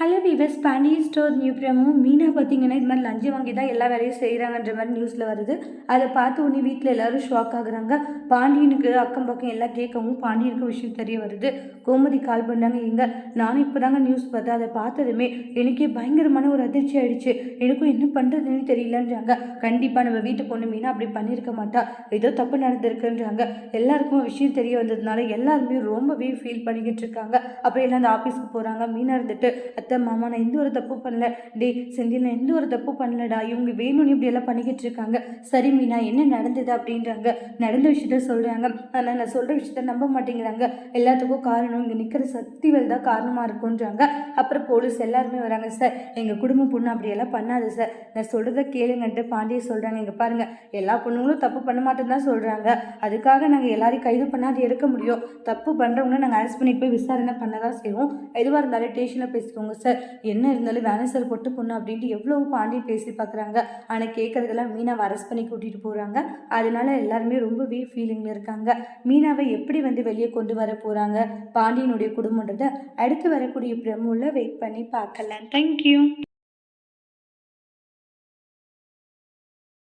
Hello விவஸ் Pandian store new பிரமும் மீனா பார்த்தீங்கன்னா இது மாதிரி லஞ்சம் வாங்கி தான் எல்லா வேலையும் செய்கிறாங்கன்ற மாதிரி நியூஸில் வருது. அதை பார்த்து உடனே வீட்டில் எல்லாரும் ஷாக் ஆகுறாங்க. பாண்டியனுக்கு அக்கம் பக்கம் எல்லாம் கேட்கவும் பாண்டியனுக்கு விஷயம் தெரிய வருது. கோமதி கால் பண்ணாங்க எங்க? நானும் இப்போ தாங்க நியூஸ் பார்த்தேன். அதை பார்த்ததுமே எனக்கே பயங்கரமான ஒரு அதிர்ச்சி ஆயிடுச்சு. எனக்கும் என்ன பண்ணுறதுன்னு தெரியலன்றாங்க. கண்டிப்பாக நம்ம வீட்டு பொண்ணு மீனா அப்படி பண்ணியிருக்க மாட்டா. ஏதோ தப்பு நடந்திருக்குன்றாங்க. எல்லாருக்கும் விஷயம் தெரிய வந்ததுனால எல்லாருமே ரொம்பவே ஃபீல் பண்ணிக்கிட்டு இருக்காங்க. அப்புறம் எல்லாம் அந்த ஆஃபீஸ்க்கு போகிறாங்க மீனா இருந்துட்டு அத்தை மாமா நான் எந்த ஒரு தப்பு பண்ணல. டே செந்தில் நான் எந்த ஒரு தப்பு பண்ணலடா. இவங்க வேணும்னு இப்படி எல்லாம் பண்ணிக்கிட்டு இருக்காங்க. சரி மீனா என்ன நடந்தது? அப்படின்றாங்க. நடந்த விஷயத்த சொல்கிறாங்க ஆனால் நான் சொல்கிற விஷயத்த நம்ப மாட்டேங்கிறாங்க. எல்லாத்துக்கும் காரணம் இங்கே நிற்கிற சக்திகள் தான் காரணமாக இருக்குன்றாங்க அப்புறம் போலீஸ் எல்லாருமே வராங்க. சார் எங்கள் குடும்ப பொண்ணு அப்படியெல்லாம் பண்ணாது சார். நான் சொல்கிறத கேளுங்கன்ட்டு பாண்டிய சொல்கிறாங்க இங்கே பாருங்கள் எல்லா பொண்ணுங்களும் தப்பு பண்ண மாட்டேன்னு தான் சொல்கிறாங்க அதுக்காக நாங்கள் எல்லாரையும் கைது பண்ணாது இருக்க முடியும். தப்பு பண்ணுறவங்க நாங்கள் அரெஸ்ட் பண்ணிட்டு போய் விசாரணை பண்ண தான் செய்வோம். எதுவாக இருந்தாலும் ஸ்டேஷனில் பேசிக்கோங்க சார் என்ன இருந்தாலும் வேணா சார் பொட்டு பொண்ணு அப்படின்ட்டு எவ்வளோ பாண்டியன் பேசி பார்க்குறாங்க ஆனால் கேட்குறதெல்லாம் மீனாவை அரெஸ்ட் பண்ணி கூட்டிகிட்டு போகிறாங்க அதனால எல்லாருமே ரொம்பவே ஃபீலிங்கில் இருக்காங்க. மீனாவை எப்படி வந்து வெளியே கொண்டு வர போகிறாங்க பாண்டியனுடைய குடும்பன்றதை அடுத்து வரக்கூடிய பிரமுல வெயிட் பண்ணி பார்க்கலாம். தேங்க்யூ